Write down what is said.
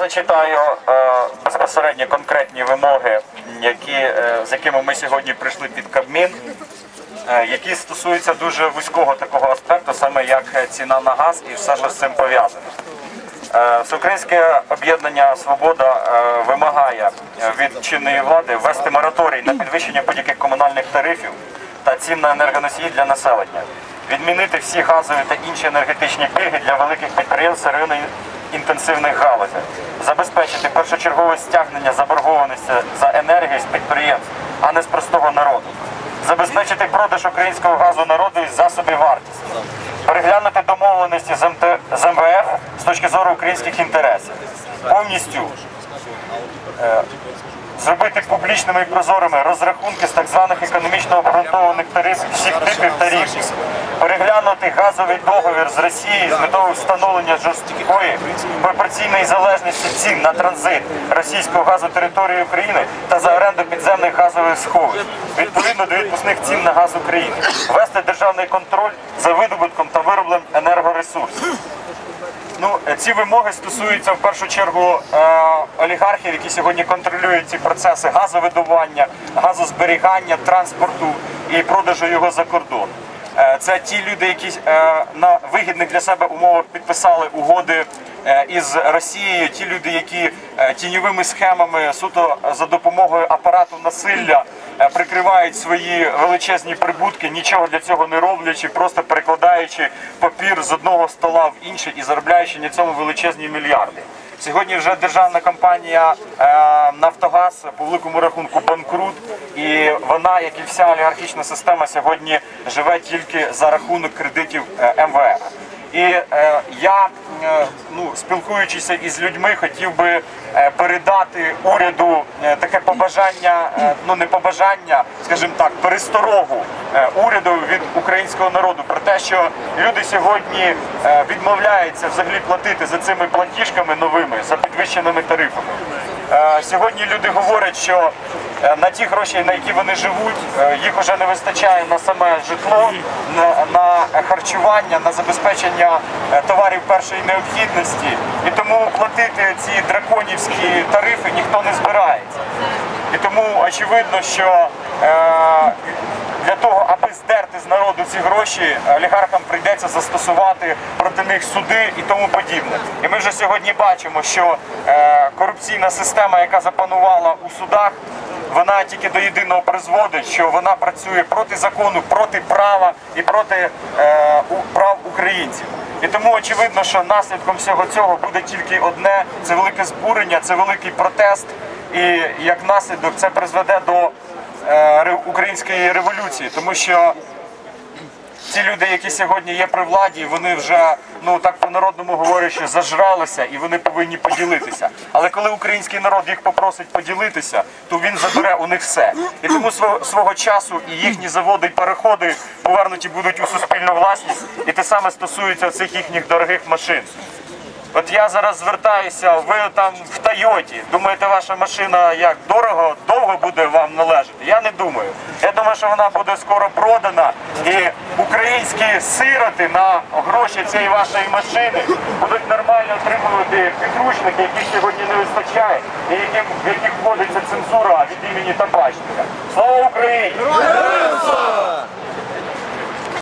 зачитаю е, безпосередньо конкретні вимоги, які, е, з якими ми сьогодні прийшли під Кабмін, е, які стосуються дуже вузького такого аспекту, саме як ціна на газ і все, що з цим пов'язано. Е, Всеукраїнське об'єднання Свобода вимагає від чинної влади ввести мораторій на підвищення будь-яких комунальних тарифів та цін на енергоносії для населення, відмінити всі газові та інші енергетичні пільги для великих підприємств району інтенсивних галузей, забезпечити першочергове стягнення заборгованості за енергію з підприємств, а не з простого народу, забезпечити продаж українського газу народу із засобів вартості. Переглянути домовленості з, МВФ з точки зору українських інтересів, повністю е, зробити публічними і прозорими розрахунки з так званих економічно обґрунтованих тарифів всіх типів тарифів, переглянути газовий договір з Росією з метою встановлення жорсткої пропорційної залежності цін на транзит російського газу території України та за оренду підземних газових сховищ відповідно до відпускних цін на газ України, ввести державний контроль за видобутком та виробленням енергоресурсів. Ну, ці вимоги стосуються в першу чергу е, олігархів, які сьогодні контролюють ці процеси газовидобування, газозберігання, транспорту і продажу його за кордон. Е, це ті люди, які е, на вигідних для себе умовах підписали угоди е, із Росією, ті люди, які тіньовими схемами суто за допомогою апарату насилля прикривають свої величезні прибутки, нічого для цього не роблячи, просто перекладаючи папір з одного стола в інший і заробляючи на цьому величезні мільярди. Сьогодні вже державна компанія е, Нафтогаз по великому рахунку банкрут, і вона, як і вся олігархічна система, сьогодні живе тільки за рахунок кредитів е, МВФ. І е, я, е, ну, спілкуючися із людьми, хотів би е, передати уряду е, таке побажання, е, ну не побажання, скажімо так, пересторогу е, уряду від українського народу про те, що люди сьогодні е, відмовляються взагалі платити за цими платіжками новими, за підвищеними тарифами. Е, Сьогодні люди говорять, що на ті гроші, на які вони живуть, е, їх вже не вистачає на саме житло, на, харчування, на забезпечення е, товарів першої необхідності. І тому платити ці драконівські тарифи ніхто не збирається. І тому очевидно, що е, для того, аби здерти з народу ці гроші, олігархам прийдеться застосувати проти них суди і тому подібне. І ми вже сьогодні бачимо, що е, корупційна система, яка запанувала у судах, вона тільки до єдиного призводить, що вона працює проти закону, проти права і проти е, прав українців. І тому очевидно, що наслідком всього цього буде тільки одне: це велике збурення, це великий протест. І як наслідок це призведе до е, української революції, тому що ці люди, які сьогодні є при владі, вони вже ну так по народному говорячи, зажралися і вони повинні поділитися. Але коли український народ їх попросить поділитися, то він забере у них все. І тому свого, свого часу і їхні заводи і переходи повернуті будуть у суспільну власність, і те саме стосується цих їхніх дорогих машин. От я зараз звертаюся, ви там в Тойоті. Думаєте, ваша машина як дорого, довго буде вам належати? Я не думаю. Я думаю, що вона буде скоро продана, і українські сироти на гроші цієї вашої машини будуть нормально отримувати підручники, яких сьогодні не вистачає, і яким, в яких вводиться цензура від імені табачника. Слава Україні!